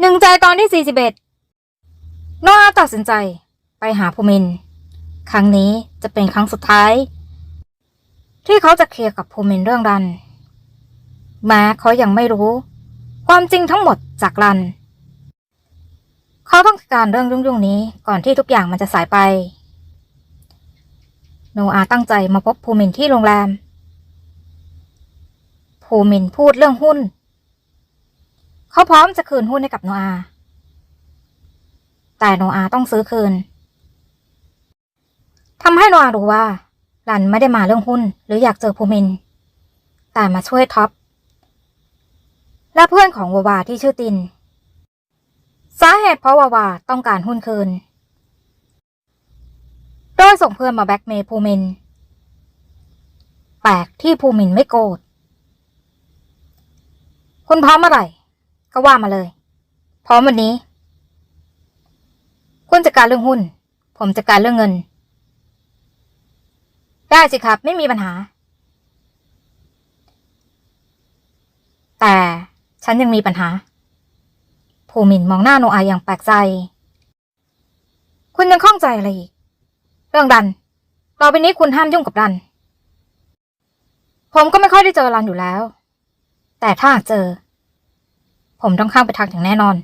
หนึ่งใจตอนที่ 41 โนอาตัดสินใจไปหาภูมิน ครั้งนี้จะเป็นครั้งสุดท้าย ที่เขาจะเคลียร์กับภูมินเรื่องรัน แม้เขายังไม่รู้ ความจริงทั้งหมดจากรัน เขาต้องการเรื่องยุ่งๆนี้ก่อนที่ทุกอย่างมันจะสายไป โนอาตั้งใจมาพบภูมินที่โรงแรม ภูมินพูดเรื่องหุ้น เขาพร้อมจะคืนหุ้นให้กับโนอา แต่โนอาต้องซื้อคืนทำให้โนอารู้ว่ารันไม่ได้มาเรื่องหุ้น หรืออยากเจอภูมิน แต่มาช่วยท็อป และเพื่อนของวาวาที่ชื่อติน สาเหตุเพราะวาวาต้องการหุ้นคืน โดยส่งเพื่อนมาแบ็กเมย์ภูมิน แปลกที่ภูมินไม่โกรธคุณพร้อมเมื่อไหร่ ก็ว่ามาเลย พร้อมวันนี้ คุณจัดการเรื่องหุ้น ผมจัดการเรื่องเงิน ได้สิครับ ไม่มีปัญหา แต่ฉันยังมีปัญหา ภูมินมองหน้าโนอาอย่างแปลกใจ คุณยังข้องใจอะไรอีก เรื่องดัน ต่อไปนี้คุณห้ามยุ่งกับดัน ผมก็ไม่ค่อยได้เจอรันอยู่แล้ว แต่ถ้าเจอ ผมต้องข้ามไปทางอย่างแน่นอน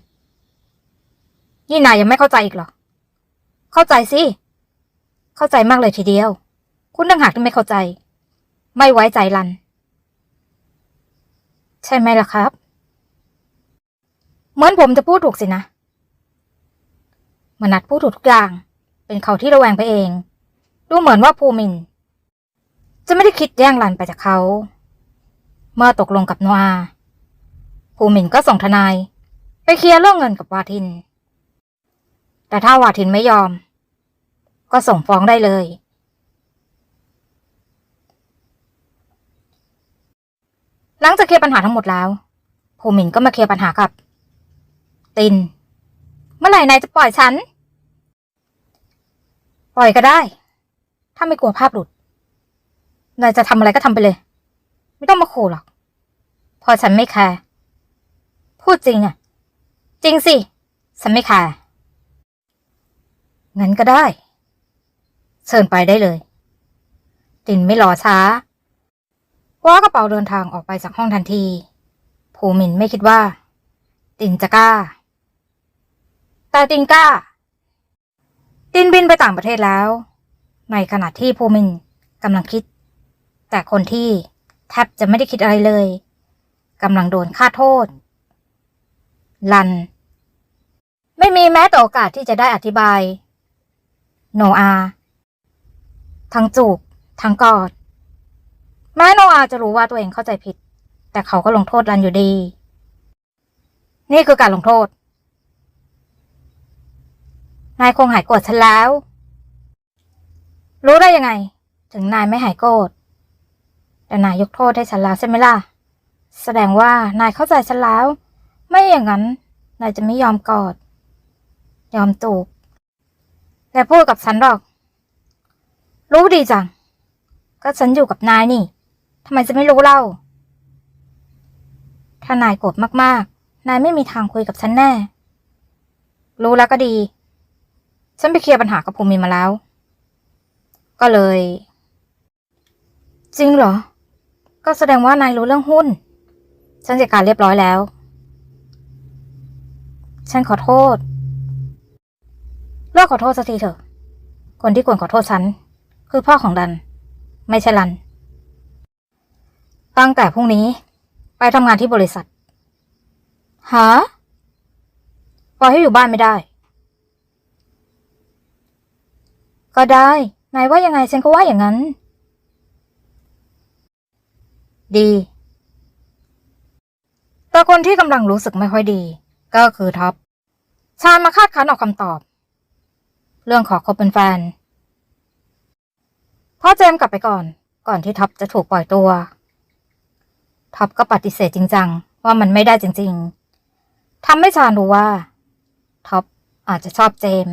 นี่นายยังไม่เข้าใจอีกเหรอ เข้าใจสิ เข้าใจมากเลยทีเดียว คุณต่างหากที่ไม่เข้าใจ ไม่ไว้ใจรัน ใช่ไหมล่ะครับ เหมือนผมจะพูดถูกสินะมนัดพูดถูกทุกอย่าง เป็นเขาที่ระแวงไปเอง ดูเหมือนว่าภูมิน จะไม่ได้คิดแย่งรันไปจากเขา เมื่อตกลงกับโนอา ภูมินก็ส่งทนาย ไปเคลียร์เรื่องเงินกับวาทิน แต่ถ้าวาทินไม่ยอม ก็ส่งฟ้องได้เลย หลังจากเคลียร์ปัญหาทั้งหมดแล้ว ภูมินก็มาเคลียร์ปัญหากับ ติน เมื่อไหร่นายจะปล่อยฉัน ปล่อยก็ได้ ถ้าไม่กลัวภาพหลุด นายจะทำอะไรก็ทำไปเลย ไม่ต้องมาขู่หรอก พอฉันไม่แคร์ พูดจริงอะจริงสิ ฉันไม่แคร์งั้นก็ได้ เชิญไปได้เลย ตินไม่รอช้าคว้ากระเป๋าเดินทางออกไปจากห้องทันที ภูมินไม่คิดว่า ตินจะกล้า แต่ตินกล้า ตินบินไปต่างประเทศแล้ว ในขณะที่ภูมินกำลังคิด แต่คนที่แทบจะไม่ได้คิดอะไรเลยกำลังโดนฆ่าโทษ ลัน ไม่มีแม้แต่โอกาสที่จะได้อธิบาย โนอา ทั้งจูบ ทั้งกอด แม้โนอาจะรู้ว่าตัวเองเข้าใจผิด แต่เขาก็ลงโทษรันอยู่ดี นี่คือการลงโทษ นายคงหายโกรธฉันแล้ว รู้ได้ยังไง ถึงนายไม่หายโกรธแต่นายยกโทษให้ฉันแล้วใช่ไหมล่ะ แสดงว่านายเข้าใจฉันแล้ว ไม่อย่างนั้นนายจะไม่ยอมกอด ยอมจูบและพูดกับฉันหรอก รู้ดีจัง ก็ฉันอยู่กับนายนี่ทำไมจะไม่รู้เล่า ถ้านายโกรธมากๆ นายไม่มีทางคุยกับฉันแน่ รู้แล้วก็ดี ฉันไปเคลียร์ปัญหากับภูมิมาแล้ว ก็เลย จริงเหรอ ก็แสดงว่านายรู้เรื่องหุ้น ฉันจัดการเรียบร้อยแล้ว ฉันขอโทษ เลิกขอโทษสักทีเถอะ คนที่ควรขอโทษฉัน คือพ่อของดัน ไม่ใช่รัน ตั้งแต่พรุ่งนี้ ไปทำงานที่บริษัท หาปล่อยให้อยู่บ้านไม่ได้ ก็ได้ นายว่ายังไงฉันก็ว่าอย่างนั้น ดี แต่คนที่กำลังรู้สึกไม่ค่อยดี ก็คือท็อป ชาญมาคาดคั้นออกคำตอบ เรื่องขอคบเป็นแฟน พ่อเจมกลับไปก่อน ก่อนที่ท็อปจะถูกปล่อยตัว ท็อปก็ปฏิเสธจริงจังว่ามันไม่ได้จริง ๆทำให้ชาญรู้ว่า ท็อปอาจจะชอบเจม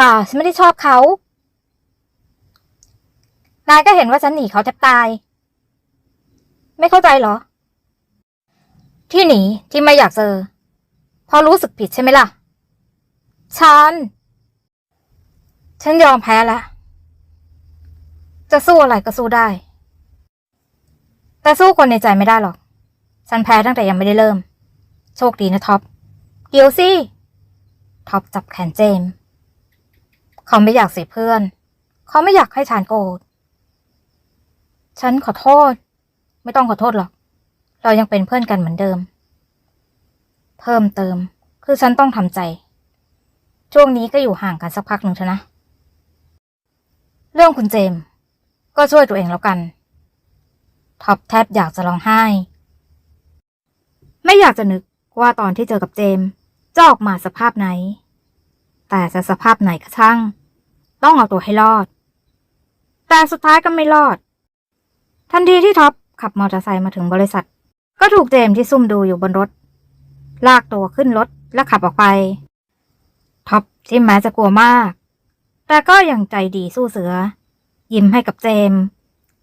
ป่าฉันไม่ได้ชอบเขานายก็เห็นว่าฉันหนีเขาแทบตาย ไม่เข้าใจเหรอ ที่หนีที่ไม่อยากเจอ เพอรู้สึกผิดใช่ไหมล่ะ ฉัน ฉันยอมแพ้แล้วจะสู้อะไรก็สู้ได้ แต่สู้คนในใจไม่ได้หรอก ฉันแพ้ตั้งแต่ยังไม่ได้เริ่ม โชคดีนะท็อป เดี๋ยวสิท็อปจับแขนเจมส์เขาไม่อยากเสียเพื่อน เขาไม่อยากให้ฉันโกรธ ฉันขอโทษ ไม่ต้องขอโทษหรอก เรายังเป็นเพื่อนกันเหมือนเดิม เพิ่มเติม คือฉันต้องทำใจ ช่วงนี้ก็อยู่ห่างกันสักพักหนึ่งเถอะนะ เรื่องคุณเจมส์ก็ช่วยตัวเองแล้วกัน ท็อปแทบอยากจะร้องไห้ ไม่อยากจะนึกว่าตอนที่เจอกับเจมส์จะออกมาสภาพไหน แต่จะสภาพไหนก็ช่าง ต้องเอาตัวให้รอด แต่สุดท้ายก็ไม่รอด ทันทีที่ท็อปขับมอเตอร์ไซค์มาถึงบริษัท ก็ถูกเจมส์ที่ซุ่มดูอยู่บนรถ ลากตัวขึ้นรถและขับออกไป ท็อปที่แม้จะกลัวมาก แต่ก็ยังใจดีสู้เสือ ยิ้มให้กับเจม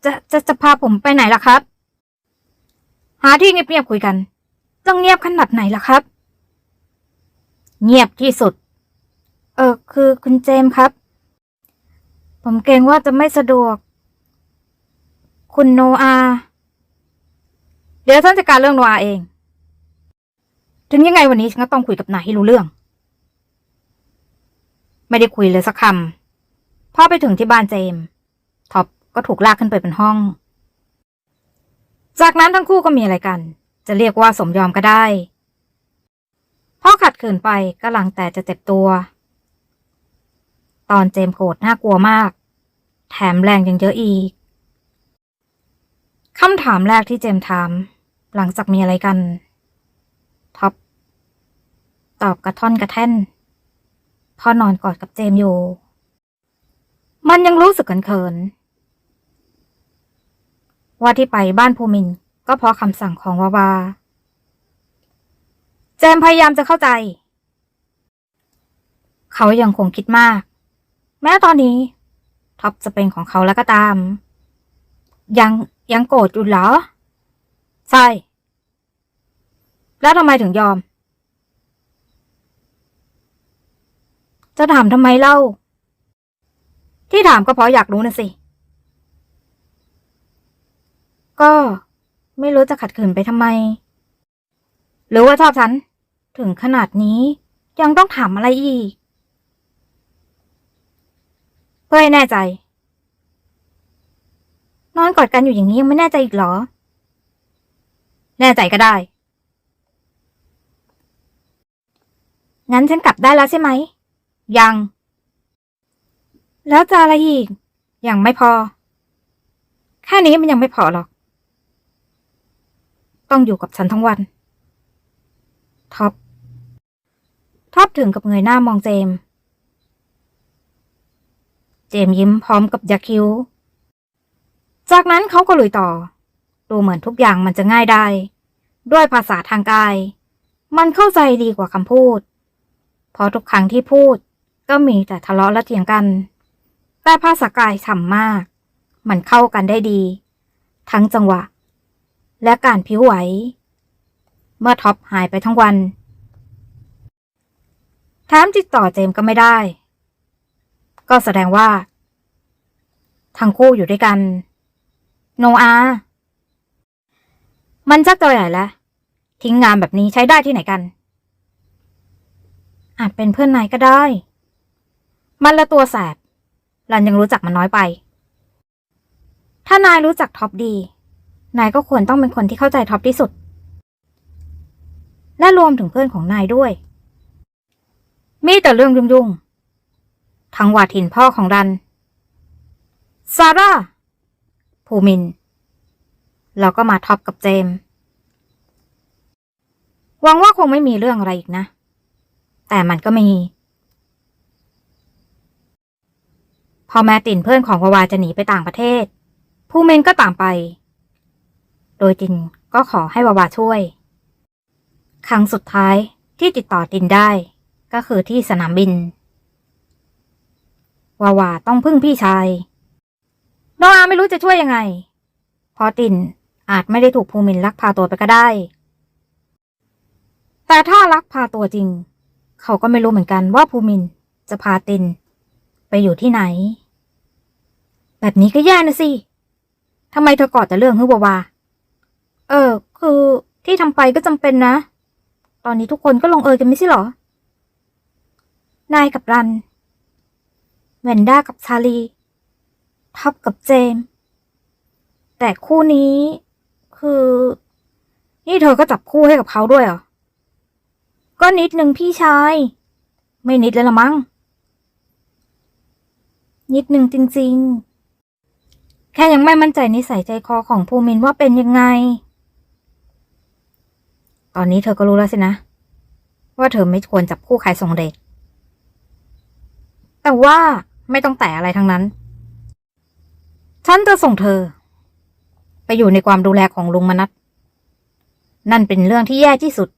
จะจะจะพาผมไปไหนล่ะครับ หาที่เงียบๆคุยกัน ต้องเงียบขนาดไหนล่ะครับ เงียบที่สุด เออคือคุณเจมครับ ผมเกรงว่าจะไม่สะดวก คุณโนอา เดี๋ยวฉันจัดการเรื่องโนอาเอง ถึงยังไงวันนี้ฉันก็ต้องคุยกับนายให้รู้เรื่อง ไม่ได้คุยเลยสักคำพอไปถึงที่บ้านเจมส์ท็อปก็ถูกลากขึ้นไปเป็นห้อง จากนั้นทั้งคู่ก็มีอะไรกัน จะเรียกว่าสมยอมก็ได้พ่อขัดขืนไปก็หลังแต่จะเจ็บตัว ตอนเจมส์โกรธน่ากลัวมาก แถมแรงยังเยอะอีกคำถามแรกที่เจมส์ถาม หลังจากมีอะไรกัน ตอบกระท่อนกระแท่นพ่อนอนกอดกับเจมส์อยู่ มันยังรู้สึกเขินๆว่าที่ไปบ้านภูมินก็เพราะคำสั่งของวาวา เจมส์พยายามจะเข้าใจ เขายังคงคิดมาก แม้ตอนนี้ท็อปจะเป็นของเขาแล้วก็ตาม ยังยังโกรธอยู่เหรอ ใช่ แล้วทำไมถึงยอม จะถามทำไมเล่า ที่ถามก็เพราะอยากรู้นะสิ ก็ไม่รู้จะขัดขืนไปทำไม หรือว่าชอบฉัน ถึงขนาดนี้ยังต้องถามอะไรอีก เพื่อให้แน่ใจ นอนกอดกันอยู่อย่างนี้ยังไม่แน่ใจอีกเหรอ แน่ใจก็ได้ งั้นฉันกลับได้แล้วใช่ไหม ยัง แล้วจะอะไรอีก ยังไม่พอ แค่นี้มันยังไม่พอหรอก ต้องอยู่กับฉันทั้งวัน ท็อป ท็อปถึงกับเงยหน้ามองเจมส์เจมส์ยิ้มพร้อมกับยักคิ้ว จากนั้นเขาก็ลุยต่อ ดูเหมือนทุกอย่างมันจะง่ายได้ ด้วยภาษาทางกาย มันเข้าใจดีกว่าคำพูดเพราะทุกครั้งที่พูด ก็มีแต่ทะเลาะและเถียงกัน แต่ภาษากายฉ่ำมาก มันเข้ากันได้ดี ทั้งจังหวะ และการผิวไหว เมื่อท็อปหายไปทั้งวันแถมติดต่อเจมก็ไม่ได้ ก็แสดงว่า ทั้งคู่อยู่ด้วยกัน โนอา มันชักตัวใหญ่แล้วทิ้งงานแบบนี้ใช้ได้ที่ไหนกัน อาจเป็นเพื่อนนายก็ได้ มันละตัวแสบหลันยังรู้จักมันน้อยไป ถ้านายรู้จักท็อปดี นายก็ควรต้องเป็นคนที่เข้าใจท็อปที่สุด และรวมถึงเพื่อนของนายด้วย มีแต่เรื่องยุ่งๆทั้งวาทินพ่อของรัน ซาร่า ภูมิน แล้วก็มาท็อปกับเจมหวังว่าคงไม่มีเรื่องอะไรอีกนะ แต่มันก็มี พอแม่ตินเพื่อนของวาวาจะหนีไปต่างประเทศภูมินก็ตามไป โดยตินก็ขอให้วาวาช่วย ครั้งสุดท้ายที่ติดต่อตินได้ ก็คือที่สนามบิน วาวาต้องพึ่งพี่ชายโนอาไม่รู้จะช่วยยังไงพราะตินอาจไม่ได้ถูกภูมินลักพาตัวไปก็ได้ แต่ถ้ารักพาตัวจริง เขาก็ไม่รู้เหมือนกันว่าภูมินจะพาตินไปอยู่ที่ไหน แบบนี้ก็แย่นะสิทำไมเธอกอแต่เรื่องฮึบวาเออ คือที่ทำไปก็จำเป็นนะ ตอนนี้ทุกคนก็ลงเอยกันไม่ใช่หรอ นายกับรันเวนด้ากับชาลีท็อปกับเจม แต่คู่นี้คือ นี่เธอก็จับคู่ให้กับเขาด้วยเหรอ ก็นิดนึงพี่ชาย ไม่นิดเลยละมั้ง นิดนึงจริง ๆ ค่ยังไม่มั่นใจนิสัยใจคอของภูมินว่าเป็นยังไง ตอนนี้เธอก็รู้แล้วสินะ ว่าเธอไม่ควรจับคู่ใครส่งเดทแต่ว่าไม่ต้องแต่อะไรทั้งนั้น ฉันจะส่งเธอ ไปอยู่ในความดูแลของลุงมนัทนั่นเป็นเรื่องที่แย่ที่สุด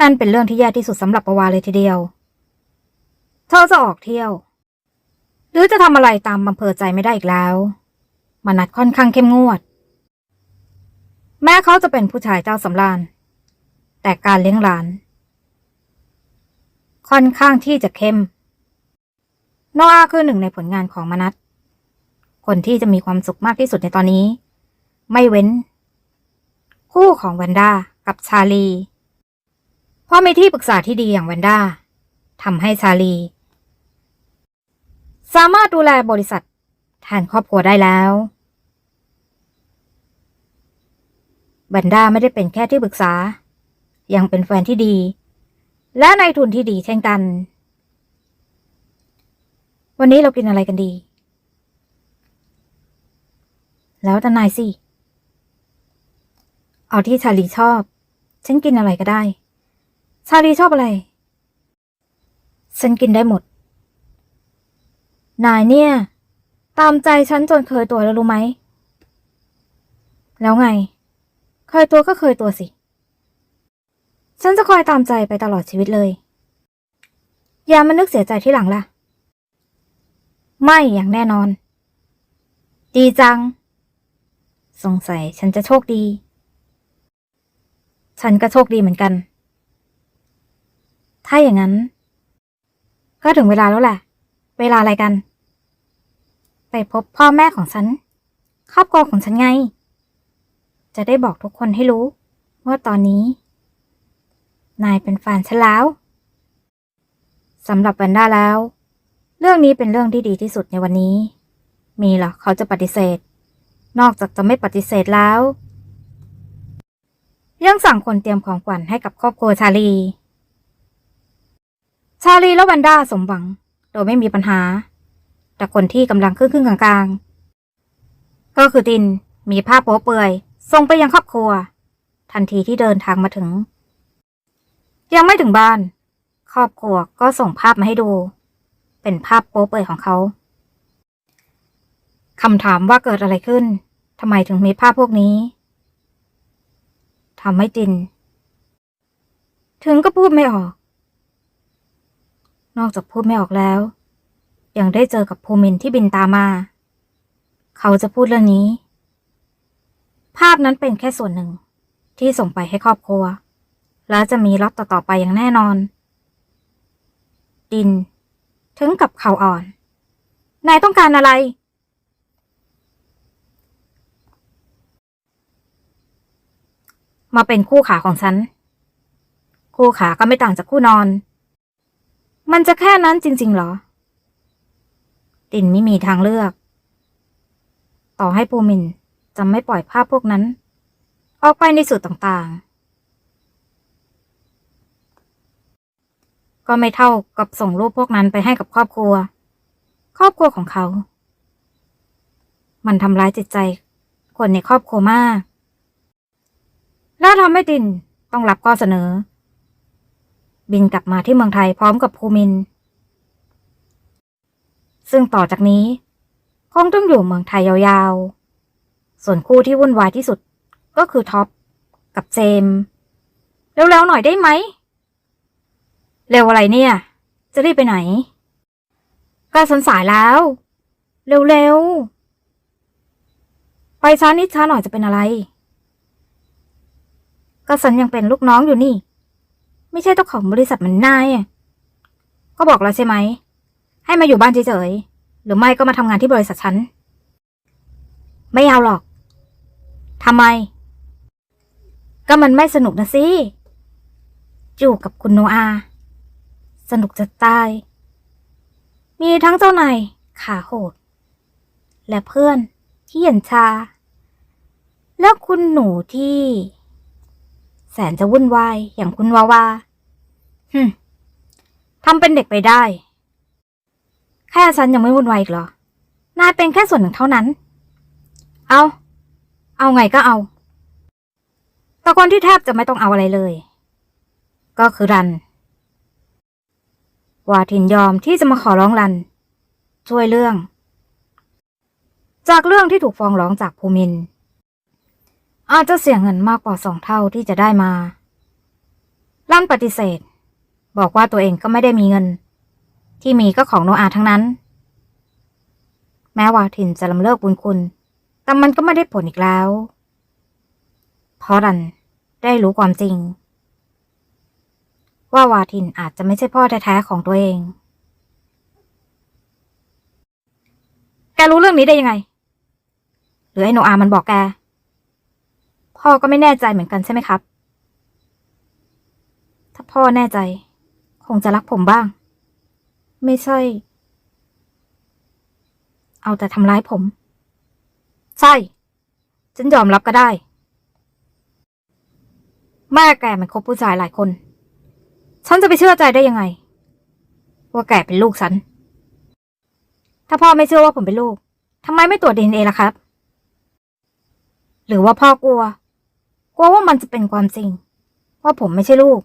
นั่นเป็นเรื่องที่แย่ที่สุดสำหรับประวาเลยทีเดียว เธอจะออกเที่ยว หรือจะทำอะไรตามอำเภอใจไม่ได้อีกแล้ว มนัดค่อนข้างเข้มงวด แม้เขาจะเป็นผู้ชายเจ้าสำราญ แต่การเลี้ยงหลาน ค่อนข้างที่จะเข้ม โนอาคือหนึ่งในผลงานของมนัทคนที่จะมีความสุขมากที่สุดในตอนนี้ ไม่เว้น คู่ของแวนด้ากับชาลี เพราะมีที่ปรึกษาที่ดีอย่างแวนด้าทำให้ชาลี สามารถดูแลบริษัทแทนครอบครัวได้แล้วแวนด้าไม่ได้เป็นแค่ที่ปรึกษา ยังเป็นแฟนที่ดี และนายทุนที่ดีเช่นกัน วันนี้เรากินอะไรกันดี แล้วแต่นายสิ เอาที่ชาลีชอบ ฉันกินอะไรก็ได้ ชาลีชอบอะไร ฉันกินได้หมด นายเนี่ย ตามใจฉันจนเคยตัวแล้วรู้ไหม แล้วไง เคยตัวก็เคยตัวสิ ฉันจะคอยตามใจไปตลอดชีวิตเลย อย่ามานึกเสียใจที่หลังล่ะ ไม่อย่างแน่นอน ดีจัง สงสัยฉันจะโชคดี ฉันก็โชคดีเหมือนกัน ถ้าอย่างนั้น ก็ถึงเวลาแล้วแหละ เวลาอะไรกัน ไปพบพ่อแม่ของฉัน ครอบครัวของฉันไง จะได้บอกทุกคนให้รู้ ว่าตอนนี้ นายเป็นแฟนฉันแล้วสำหรับแวนด้าแล้ว เรื่องนี้เป็นเรื่องที่ดีที่สุดในวันนี้ มีเหรอเขาจะปฏิเสธ นอกจากจะไม่ปฏิเสธแล้ว ยังสั่งคนเตรียมของขวัญให้กับครอบครัวชาลี ชาลีและแวนด้าสมหวัง โดยไม่มีปัญหา แต่คนที่กำลังครึ่งครึ่งๆกลางๆ ก็คือตินมีภาพโป๊เปื่อยส่งไปยังครอบครัว ทันทีที่เดินทางมาถึง ยังไม่ถึงบ้าน ครอบครัวก็ส่งภาพมาให้ดู เป็นภาพโป๊เปื่อยของเขาคำถามว่าเกิดอะไรขึ้นทำไมถึงมีภาพพวกนี้ทำให้จิน ถึงก็พูดไม่ออก นอกจากพูดไม่ออกแล้ว ยังได้เจอกับภูมินที่บินตามมา เขาจะพูดเรื่องนี้ ภาพนั้นเป็นแค่ส่วนหนึ่งที่ส่งไปให้ครอบครัว และจะมีล็อตต่อๆไปอย่างแน่นอน ดิน ถึงกับเขาอ่อน นายต้องการอะไร มาเป็นคู่ขาของฉัน คู่ขาก็ไม่ต่างจากคู่นอน มันจะแค่นั้นจริงๆเหรอ ดินไม่มีทางเลือก ต่อให้ปูมินจะไม่ปล่อยภาพพวกนั้น ออกไปในสื่อต่างๆ ก็ไม่เท่ากับส่งรูปพวกนั้นไปให้กับครอบครัว ครอบครัวของเขา มันทำร้ายจิตใจ คนในครอบครัวมาก แล้วทำให้ดินต้องรับข้อเสนอ บินกลับมาที่เมืองไทยพร้อมกับภูมิน ซึ่งต่อจากนี้ คงต้องอยู่เมืองไทยยาวๆ ส่วนคู่ที่วุ่นวายที่สุดก็คือท็อปกับเจมเร็วๆหน่อยได้ไหม เร็วอะไรเนี่ย จะรีบไปไหนก็สันสายแล้ว เร็วๆ ไปช้านิดช้าหน่อยจะเป็นอะไร ก็ฉันยังเป็นลูกน้องอยู่นี่ ไม่ใช่เจ้าของบริษัทเหมือนนายอะก็บอกแล้วใช่ไหม ให้มาอยู่บ้านเฉยๆหรือไม่ก็มาทำงานที่บริษัทฉัน ไม่เอาหรอกทำไม ก็มันไม่สนุกนะสิอยู่กับคุณโนอา สนุกจะตาย มีทั้งเจ้านายขาโหด และเพื่อนที่เย็นชา แล้วคุณหนูที่ แสนจะวุ่นวายอย่างคุณวาวาฮึทำเป็นเด็กไปได้ แค่ฉันยังไม่วุ่นวายอีกเหรอ นายเป็นแค่ส่วนหนึ่งเท่านั้น เอา เอาไงก็เอาแต่คนที่แทบจะไม่ต้องเอาอะไรเลย ก็คือรัน วาทินยอมที่จะมาขอร้องรัน ช่วยเรื่อง จากเรื่องที่ถูกฟ้องร้องจากภูมิน อาจจะเสียเงินมากกว่าสองเท่าที่จะได้มา รันปฏิเสธ บอกว่าตัวเองก็ไม่ได้มีเงิน ที่มีก็ของโนอาทั้งนั้น แม้วาทินจะลำเลิกบุญคุณ แต่มันก็ไม่ได้ผลอีกแล้ว เพราะรันได้รู้ความจริง ว่าวาทินอาจจะไม่ใช่พ่อแท้ๆของตัวเอง แกรู้เรื่องนี้ได้ยังไง หรือไอ้โนอามันบอกแก พ่อก็ไม่แน่ใจเหมือนกันใช่ไหมครับ ถ้าพ่อแน่ใจ คงจะรักผมบ้าง ไม่ใช่ เอาแต่ทำร้ายผม ใช่ ฉันยอมรับก็ได้ แม่แกมันคบผู้ชายหลายคน ฉันจะไปเชื่อใจได้ยังไง ว่าแกเป็นลูกฉัน ถ้าพ่อไม่เชื่อว่าผมเป็นลูกทำไมไม่ตรวจดีเอ็นเอล่ะครับ หรือว่าพ่อกลัว กลัวว่ามันจะเป็นความจริง ว่าผมไม่ใช่ลูก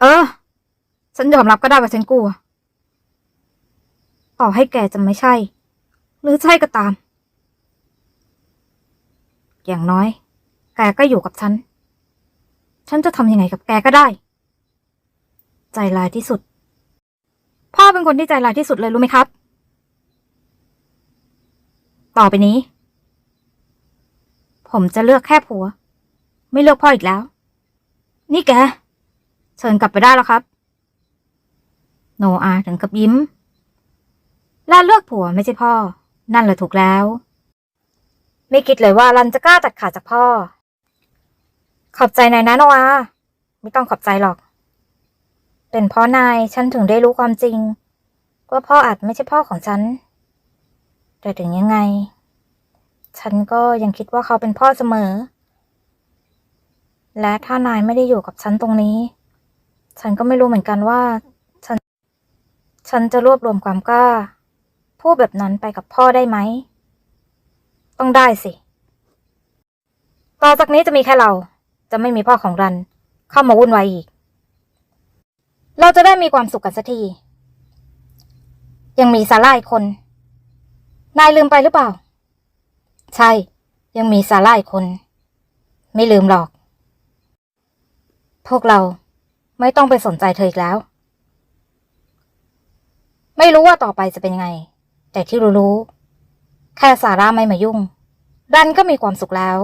เออ ฉันยอมรับก็ได้ว่าฉันกลัว ต่อให้แกจะไม่ใช่ หรือใช่ก็ตาม อย่างน้อย แกก็อยู่กับฉัน ฉันจะทำยังไงกับแกก็ได้ ใจร้ายที่สุด พ่อเป็นคนที่ใจร้ายที่สุดเลยรู้ไหมครับ ต่อไปนี้ ผมจะเลือกแค่ผัว ไม่เลือกพ่ออีกแล้ว นี่แก เชิญกลับไปได้แล้วครับ โนอาถึงกับยิ้มและเลือกผัวไม่ใช่พ่อ นั่นแหละถูกแล้ว ไม่คิดเลยว่ารันจะกล้าตัดขาดจากพ่อ ขอบใจนายนะโนอา ไม่ต้องขอบใจหรอก เป็นเพราะนายฉันถึงได้รู้ความจริง ว่าพ่ออาจไม่ใช่พ่อของฉัน แต่ถึงยังไง ฉันก็ยังคิดว่าเขาเป็นพ่อเสมอ และถ้านายไม่ได้อยู่กับฉันตรงนี้ ฉันก็ไม่รู้เหมือนกันว่า ฉันจะรวบรวมความกล้า พูดแบบนั้นไปกับพ่อได้ไหม ต้องได้สิ ต่อจากนี้จะมีแค่เรา จะไม่มีพ่อของรัน เข้ามาวุ่นวายอีก เราจะได้มีความสุขกันสักที ยังมีซาร่าอีกคน นายลืมไปหรือเปล่า ใช่ ยังมีซาร่าอีกคน ไม่ลืมหรอก พวกเราไม่ต้องไปสนใจเธออีกแล้ว ไม่รู้ว่าต่อไปจะเป็นยังไง แต่ที่รู้ๆแค่ซาร่าไม่มายุ่ง รันก็มีความสุขแล้ว